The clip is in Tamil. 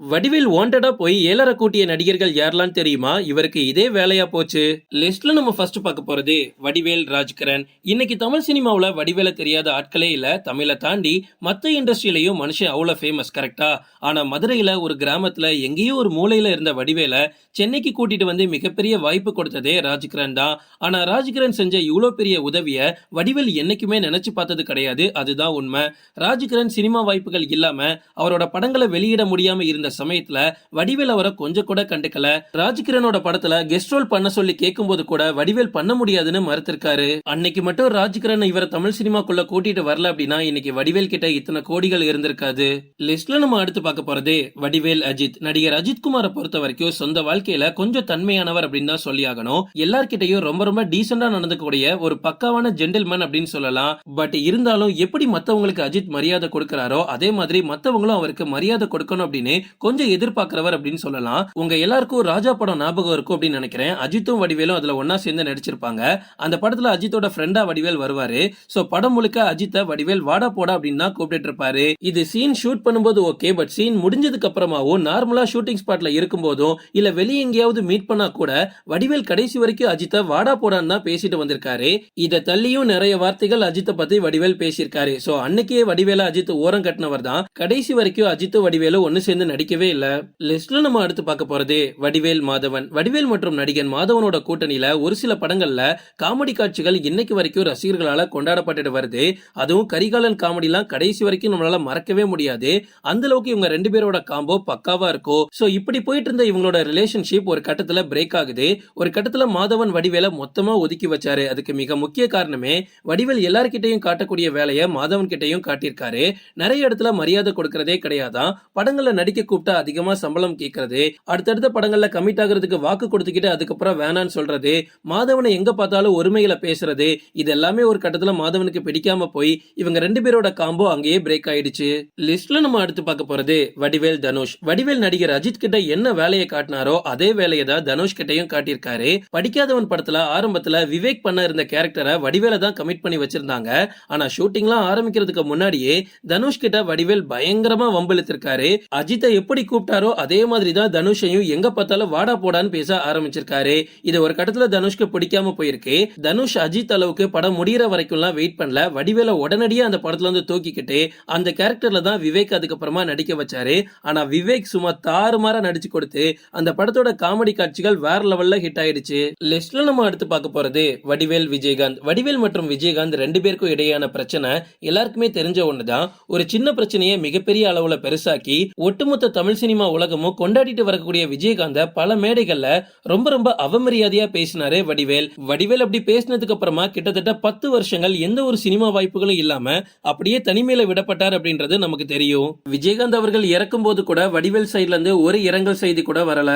வடிவேல் வாண்டடா போய் ஏழரை கூட்டிய நடிகர்கள் யாரெல்லாம் தெரியுமா? இவருக்கு இதே வேலையா போச்சு. லிஸ்ட்ல நம்ம ஃபர்ஸ்ட் பார்க்க போறது வடிவேல் ராஜ்கரன். இன்னைக்கு தமிழ் சினிமாவுல வடிவேல தெரியாத ஆட்களே இல்ல. தமிழை தாண்டி மத்த இண்டஸ்ட்ரியிலையும் மனுஷன் அவ்வளோ ஃபேமஸ் கரெக்டா ஆனா மதுரையில ஒரு கிராமத்துல எங்கேயோ ஒரு மூலையில இருந்த வடிவேல சென்னைக்கு கூட்டிட்டு வந்து மிகப்பெரிய வாய்ப்பு கொடுத்ததே ராஜ்கரன் தான். ஆனா ராஜ்கரன் செஞ்ச இவ்வளோ பெரிய உதவிய வடிவேல் என்னைக்குமே நினைச்சு பார்த்தது கிடையாது. அதுதான் உண்மை. ராஜ்கரன் சினிமா வாய்ப்புகள் இல்லாம அவரோட படங்களை வெளியிட முடியாம இருந்த சமயத்துல வடிவேல் அவரை கொஞ்சம் கூட கண்டுக்கல. ராஜ்கிரனோட படத்துல கெஸ்ட் ரோல் பண்ண சொல்லி கேட்கும் போது கூட வடிவேல் பண்ண முடியாதுன்னு மறுத்திருக்காரு. அன்னைக்கு மட்டும் ராஜ்கிரண் இவரை தமிழ் சினிமாக்குள்ள கூட்டிட்டு வரல அப்படின்னா இன்னைக்கு வடிவேல் கிட்ட இத்தனை கோடிகள் இருந்திருக்காது. லிஸ்ட்ல நம்ம அடுத்து பார்க்க போறதே வடிவேல் அஜித். நடிகர் அஜித் குமாரை பொறுத்த வரைக்கும் சொந்த வாழ்க்கையில கொஞ்சம் தன்மையானவர் அப்படின்னு தான் சொல்லி ஆகணும். எல்லார்கிட்டையும் ரொம்ப ரொம்ப டீசெண்டா நடந்துக்கூடிய ஒரு பக்காவான ஜென்டில்மேன் அப்படின்னு சொல்லலாம். பட் இருந்தாலும் எப்படி மத்தவங்களுக்கு அஜித் மரியாதை கொடுக்கறாரோ அதே மாதிரி மத்தவங்களும் அவருக்கு மரியாதை கொடுக்கணும் அப்படின்னு கொஞ்சம் எதிர்பார்க்கிறவர் அப்படின்னு சொல்லலாம். உங்க எல்லாருக்கும் ராஜா படம் ஞாபகம் இருக்கும் அப்படின்னு நினைக்கிறேன். அஜித்தும் வடிவேலும் அதுல ஒன்னா சேர்ந்து நடிச்சிருப்பாங்க. அந்த படத்துல அஜித்தோட ஃப்ரெண்டா வடிவேல் வருவாரு. சோ படம் முழுக்க அஜித்தை வடிவேல் வாடா போடா அப்படின்னு தான் கூப்பிட்டு இருப்பாரு. இது சீன் ஷூட் பண்ணும்போது ஓகே பட் சீன் முடிஞ்சதுக்கு அப்புறமாவும் நார்மலா ஷூட்டிங் ஸ்பாட்ல இருக்கும்போதும் இல்ல வெளியே எங்கேயாவது மீட் பண்ணா கூட வடிவேல் கடைசி வரைக்கும் அஜித்தை வாடா போடான்னு தான் பேசிட்டு வந்திருக்காரு. இத தள்ளியும் நிறைய வார்த்தைகள் அஜித்தை பத்தி வடிவேல் பேசியிருக்காரு. சோ அன்னைக்கே வடிவேல அஜித் ஓரம் கட்டினவர் தான். கடைசி வரைக்கும் அஜித் வடிவேலு ஒன்னு சேர்ந்து நடிக்கவே இல்லை. லிஸ்ட்ல நம்ம அடுத்து பார்க்க போறது வடிவேல் மாதவன். வடிவேல் மற்றும் நடிகன் மாதவனோட கூட்டணியில ஒரு சில படங்கள்ல காமெடி காட்சிகள் இன்னைக்கு வரைக்கும் ரசிகர்களால கொண்டாடப்பட்டுட்டு வருது. அதுவும் கரிகாலன் காமெடிலாம் கடைசி வரைக்கும் நம்மளால மறக்கவே முடியாது. அந்த அளவுக்கு இவங்க ரெண்டு பேரோட காம்போ பக்காவா இருக்கும் சோ இப்படி போயிட்டு இருந்த இவங்களோட ரிலேஷன்ஷிப் ஒரு கட்டத்துல பிரேக் ஆகுது. ஒரு கட்டத்துல மாதவன் வடிவேல மொத்தமா ஒதுக்கி வச்சாரு. அதுக்கு மிக முக்கிய காரணமே வடிவேல் எல்லார்கிட்டையும் காட்டக்கூடிய வேலையை மாதவன் கிட்டையும் காட்டியிருக்காரு. நிறைய இடத்துல மரியாதை கொடுக்கறதே கிடையாதான். படங்கள்ல நடிக்க கூப்பிட்டா அதிகமா சம்பளம் கேட்கறது அடுத்தடுத்த படங்கள்ல கமிட் ஆகுறதுக்கு வாக்கு கொடுத்துக்கிட்டு அதுக்கப்புறம் வேணான்னு சொல்றது. மாதவனை எங்க பார்த்தாலும் ஒருமையில பேசுறது. இது எல்லாமே ஒரு கட்டத்துல மாதவனுக்கு பிடிக்காம போய் இவங்க ரெண்டு பேரோட காம்போ அங்கேயே பிரேக் ஆயிடுச்சு. லிஸ்ட்ல நம்ம அடுத்து பார்க்க போறது வடிவேல் தனுஷ். வடிவேல் நடிகர் அஜித் கிட்ட என்ன வேலையை காட்டினாரோ அதே வேலையை தான் தனுஷ் கிட்டயும் காட்டியிருக்காரு. படிக்காதவன் படத்துல ஆரம்பத்துல விவேக் பண்ண இருந்த கேரக்டரை வடிவேல தான் கமிட் பண்ணி வச்சிருந்தாங்க. ஆனா ஷூட்டிங்லாம் ஆரம்பிக்கிறதுக்கு முன்னாடியே தனுஷ் கிட்ட வடிவேல் பயங்கரமா வம்பிழுத்திருக்காரு. அஜித்தை எப்படி கூப்பிட்டாரோ அதே மாதிரி தான் தனுஷையும் எங்க பார்த்தாலும் வாடா போடான்னு பேச ஆரம்பிச்சிருக்காரு. இது ஒரு கட்டத்துல தனுஷ்க்கு பிடிக்காம போயிருக்கு. தனுஷ் அஜித் அளவுக்கு படம் முடியற வரைக்கும்லாம் வெயிட் பண்ணல. வடிவேல உடனடியே அந்த படத்துல இருந்து தூக்கிக்கிட்டு அந்த கேரக்டர்ல தான் விவேக் அதுக்கப்புறமா நடிக்க வச்சாரு. ஆனா விவேக் சும்மா தாறுமாறா நடிச்சு கொடுத்து அந்த படத்தோட காமெடி காட்சிகள் வேற லெவல்ல ஹிட் ஆயிடுச்சு. லிஸ்ட்ல நம்ம அடுத்து பார்க்க போறது வடிவேல் விஜயகாந்த். வடிவேல் மற்றும் விஜயகாந்த் ரெண்டு பேருக்கும் இடையான பிரச்சனை எல்லாருக்குமே தெரிஞ்ச ஒண்ணுதான். ஒரு சின்ன பிரச்சனையை மிகப்பெரிய அளவுல பெருசாக்கி ஒட்டுமொத்த தமிழ் சினிமா உலகமும் கொண்டாடிட்டு வரக்கூடிய விஜயகாந்த பல மேடைகள்ல ரொம்ப ரொம்ப அவமரியாதையா பேசினாரு வடிவேல். வடிவேல் அப்படி பேசினதுக்கு அப்புறமா கிட்டத்தட்ட பத்து வருஷங்கள் எந்த ஒரு சினிமா வாய்ப்புகளும் இல்லாம அப்படியே தனிமையில விடப்பட்டார் அப்படின்றது நமக்கு தெரியும். விஜயகாந்த் அவர்கள் இறக்கும் போது கூட வடிவேல் சைட்ல இருந்து ஒரு இரங்கல் செய்தி கூட வரல.